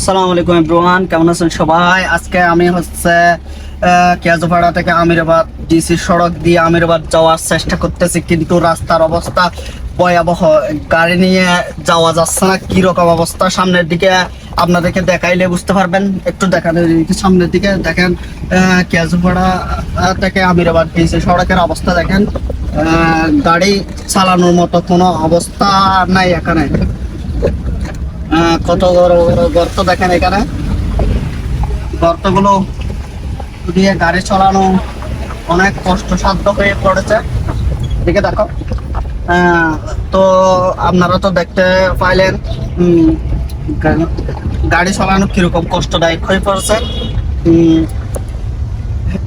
আসসালামু আলাইকুম এভরিওয়ান, কেমন আছেন সবাই? আজকে আমি হচ্ছে কেয়াজোপাড়া থেকে আমিরাবাদ ডিসি সড়ক দিয়ে আমিরাবাদ যাওয়ার চেষ্টা করতেছি, কিন্তু রাস্তার অবস্থা ভয়াবহ। গাড়ি নিয়ে যাওয়া যাচ্ছে না, কি রকম অবস্থা? সামনের দিকে আপনাদেরকে দেখাইলে বুঝতে পারবেন। একটু দেখান সামনের দিকে দেখেন কেয়াজোপাড়া থেকে আমিরাবাদ ডিসি সড়কের অবস্থা দেখেন। গাড়ি চালানোর মতো কোনো অবস্থা নাই এখানে। কত বড় বড় গর্ত দেখেন এখানে? গর্তগুলো দিয়ে গাড়ি চালানো অনেক কষ্টসাধ্য হয়ে পড়েছে। এদিকে দেখো। আহ, তো আপনারা তো দেখতে পাইলেন গাড়ি চালানো কীরকম কষ্টদায়ক হয়ে পড়েছে।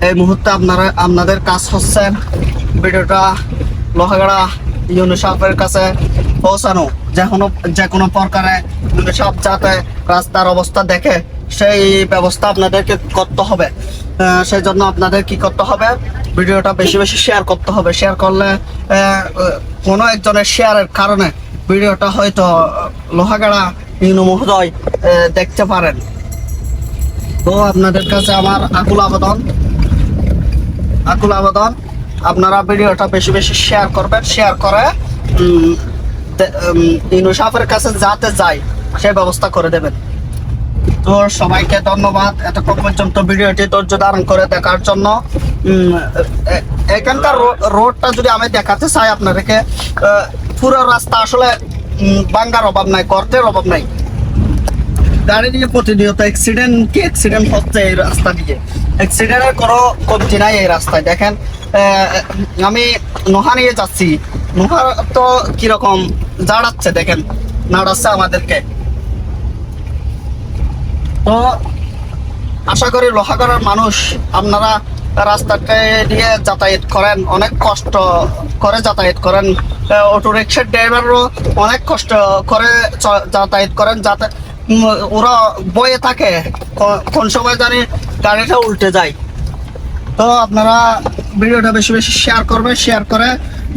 এই মুহূর্তে আপনারা আপনাদের কাজ হচ্ছে ভিডিওটা লোহাগাড়া ইউনিসেফের কাছে পৌঁছানো। যে কোনো যে কোনো প্রকারে সব যাতে রাস্তার অবস্থা দেখে সেই ব্যবস্থা আপনাদেরকে করতে হবে। সেই জন্য আপনাদের কি করতে হবে? ভিডিওটা বেশি বেশি শেয়ার করতে হবে। শেয়ার করলে কোনো একজনের শেয়ারের কারণে ভিডিওটা হয়তো লোহাগাড়া ইউনো মহোদয় দেখতে পারেন। তো আপনাদের কাছে আমার আকুল আবেদন। আকুল আবেদন। আপনারা ভিডিওটা বেশি বেশি শেয়ার করবেন। শেয়ার করে ইনুসাফের কাছে যাতে যাই, সে ব্যবস্থা করে দেবেন। তো সবাইকে ধন্যবাদ এতক্ষণ পর্যন্ত ভিডিওটি ধৈর্য ধারণ করে দেখার জন্য। এখানকার রোডটা যদি আমি দেখাতে চাই আপনাদেরকে পুরো রাস্তা আসলে বাঙ্গার অভাব নাই, গর্তের অভাব নাই। গাড়ি নিয়ে প্রতিনিয়ত অ্যাক্সিডেন্ট কি অ্যাক্সিডেন্ট হচ্ছে এই রাস্তা দিয়ে? অ্যাক্সিডেন্টের কোনো কমতি নাই এই রাস্তায়। দেখেন আমি নোহা নিয়ে যাচ্ছি। তো কীরকম জাড়াচ্ছে দেখেন, নাড়াচ্ছে আমাদেরকে। তো আশা করি লোহাগড়ের মানুষ আপনারা রাস্তাটা দিয়ে যাতায়াত করেন, অনেক কষ্ট করে যাতায়াত করেন। অটো রিক্সার ড্রাইভারও অনেক কষ্ট করে যাতায়াত করেন যাতে ওরা বয়ে থাকে কোন সময় জানি গাড়িটা উল্টে যায়। তো আপনারা ভিডিওটা বেশি বেশি শেয়ার করবেন শেয়ার করে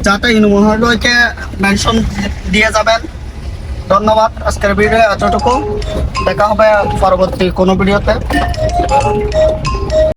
যাতে ইনুমহলকে মেনশন দিয়ে যাবেন। ধন্যবাদ। আজকের ভিডিও এতটুকু। দেখা হবে পরবর্তী কোনো ভিডিওতে।